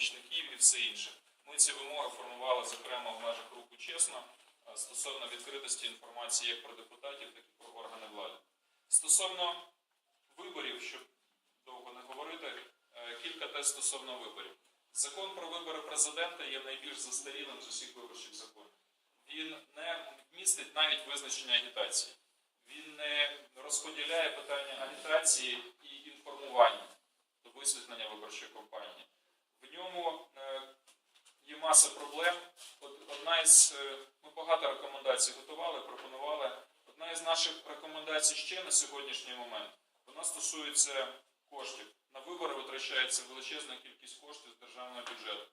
помічників і все інше. Ми ці вимоги формували, зокрема, в межах руху чесно е, стосовно відкритості інформації як про депутатів, так і про органи влади. Стосовно виборів, щоб довго не говорити, е, кілька тез стосовно виборів. Закон про вибори президента є найбільш застарілим з усіх виборчих законів. Він не містить навіть визначення агітації. Він не розподіляє питання агітації і інформування до висвітлення виборчої кампанії. В ньому е, є маса проблем. Одна із е, ми багато рекомендацій готували, пропонували. Одна із наших рекомендацій ще на сьогоднішній момент вона стосується коштів. На вибори витрачається величезна кількість коштів з державного бюджету.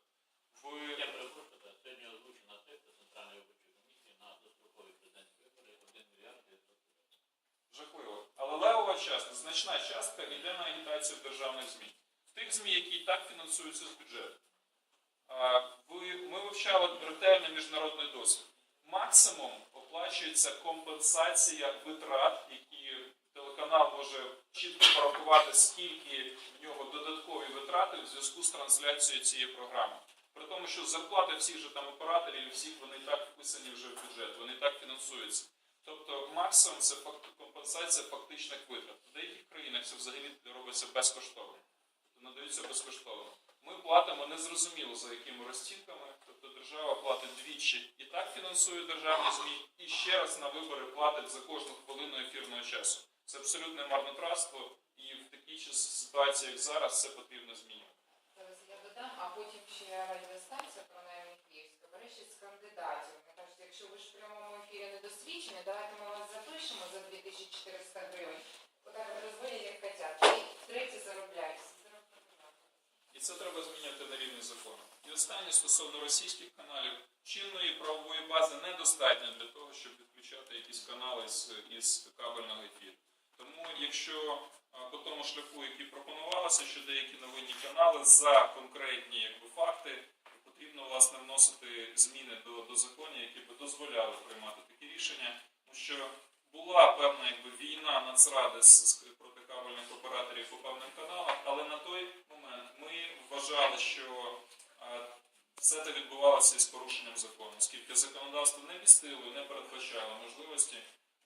В Я перепрошую, сьогодні озвучена цифра Центральної виборчої комісії на дострокові президентські вибори 1 мільярд 900 мільйонів. Жахливо. Але левова частка, значна частка йде на агітацію державних ЗМІ. Тих ЗМІ, які і так фінансуються з бюджету. Ми вивчали ретельно міжнародний досвід. Максимум оплачується компенсація витрат, які телеканал може чітко порахувати, скільки в нього додаткові витрати в зв'язку з трансляцією цієї програми. При тому, що зарплати всіх же там операторів, всіх вони так вписані вже в бюджет, вони так фінансуються. Тобто максимум це компенсація фактичних витрат. В деяких країнах це взагалі робиться безкоштовно. Надаються безкоштовно. Ми платимо незрозуміло за якими розцінками, тобто держава платить двічі і так фінансує державні ЗМІ, і ще раз на вибори платить за кожну хвилину ефірного часу. Це абсолютне марнотратство, і в такій ситуації, як зараз, це потрібно змінювати. Зараз я додам, а потім ще радіостанція про неї Київська ще з кандидатів. Вони кажуть, якщо ви ж в прямому ефірі недосвідчені, давайте ми вас запишемо за 2400 гривень. І це треба зміняти на рівні закону. І останнє стосовно російських каналів, чинної правової бази недостатньо для того, щоб відключати якісь канали з, із кабельного ефіру. Тому, якщо по тому шляху, який пропонувалося, що деякі новинні канали за конкретні якби, факти, потрібно власне вносити зміни до, до законів, які би дозволяли приймати такі рішення. Тому що була певна якби, війна Нацради з, з проти кабельних операторів по певним каналам, вважали, що все це відбувалося із порушенням закону, оскільки законодавство не містило, не передбачало можливості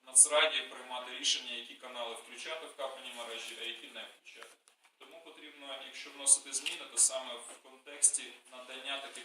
Нацраді приймати рішення, які канали включати в капельні мережі, а які не включати. Тому потрібно, якщо вносити зміни, то саме в контексті надання таких